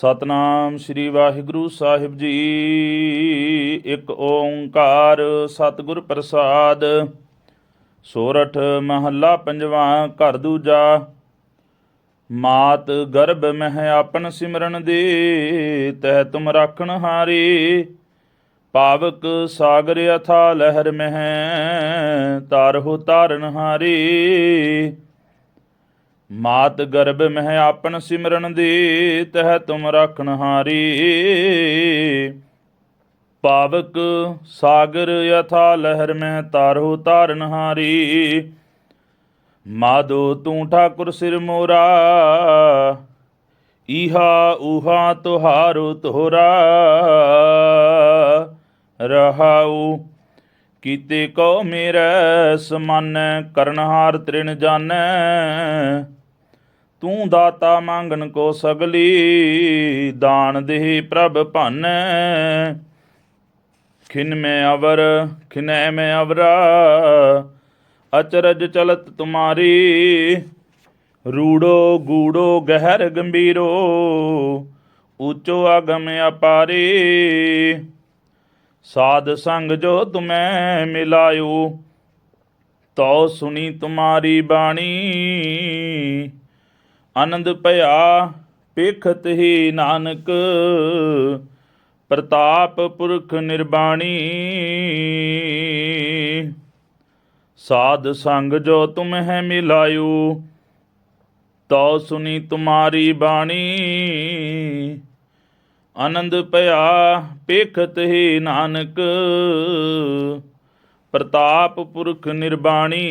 ਸਤਨਾਮ ਸ੍ਰੀ ਵਾਹਿਗੁਰੂ ਸਾਹਿਬ ਜੀ। ਇੱਕ ਓੰਕਾਰ ਸਤਿਗੁਰ ਪ੍ਰਸਾਦ। ਸੋਰਠ ਮਹੱਲਾ ਪੰਜਵਾ ਘਰ ਦੂਜਾ। ਮਾਤ ਗਰਭ ਮਹਿ ਆਪਨ ਸਿਮਰਨ ਦੇ ਤਹਿ ਤੁਮ ਰਾਖਣ ਹਾਰੇ। ਪਾਵਕ ਸਾਗਰ ਅਥਾ ਲਹਿਰ ਮਹਿ, ਤਾਰਹੁ ਤਾਰਨ ਹਾਰੇ। ਮਾਤ ਗਰਭ ਮਹਿ ਆਪਨ ਸਿਮਰਨ ਦੇ, ਤਹਿ ਤੁਮ ਰਾਖਣ ਹਾਰੀ। ਪਾਵਕ ਸਾਗਰ ਯਥਾ ਲਹਿਰ ਮਹਿ ਤਾਰਹੁ ਤਾਰਨ ਹਾਰੀ। ਮਾਦੋ ਤੂੰ ਠਾਕੁਰ ਸਿਰ ਮੋਰਾ, ਈਹਾ ਊਹਾ ਤੁਹਾਰੋ ਤੋਹਰਾ ਰਹਾਉ ਕੀਤੇ ਕੋ ਮੇਰੇ, ਸਮਾਨ ਕਰਨਹਾਰ ਤ੍ਰਿਣ ਜਾਣੈ। ਤੂੰ ਦਾਤਾ ਮੰਗਣ ਕੋ ਸਗਲੀ, ਦਾਨ ਦੇਹ ਪ੍ਰਭ ਭੰਨ। ਖਿਨ ਮੈਂ ਅਵਰ, ਖਿਨੈ ਮੈਂ ਅਵਰਾ, ਅਚਰਜ ਚਲਤ ਤੁਮਾਰੀ। ਰੂੜੋ ਗੂੜੋ ਗਹਿਰ ਗੰਭੀਰੋ, ਉੱਚੋ ਅਗਮ ਅਪਾਰੇ। ਸਾਧ ਸੰਗ ਜੋ ਤੁਮੈ ਮਿਲਾਇਓ, ਤਉ ਸੁਣੀ ਤੁਮਾਰੀ ਬਾਣੀ। ਆਨੰਦ ਭਇਆ ਪੇਖਤ ਹੀ ਨਾਨਕ, ਪ੍ਰਤਾਪ ਪੁਰਖ ਨਿਰਬਾਣੀ। ਸਾਧ ਸੰਗ ਜੋ ਤੁਮ ਹੈ ਮਿਲਾਇਓ, ਤਉ ਸੁਣੀ ਤੁਮਾਰੀ ਬਾਣੀ। ਆਨੰਦ ਭਇਆ ਪੇਖਤ ਹੀ ਨਾਨਕ, ਪ੍ਰਤਾਪ ਪੁਰਖ ਨਿਰਬਾਣੀ।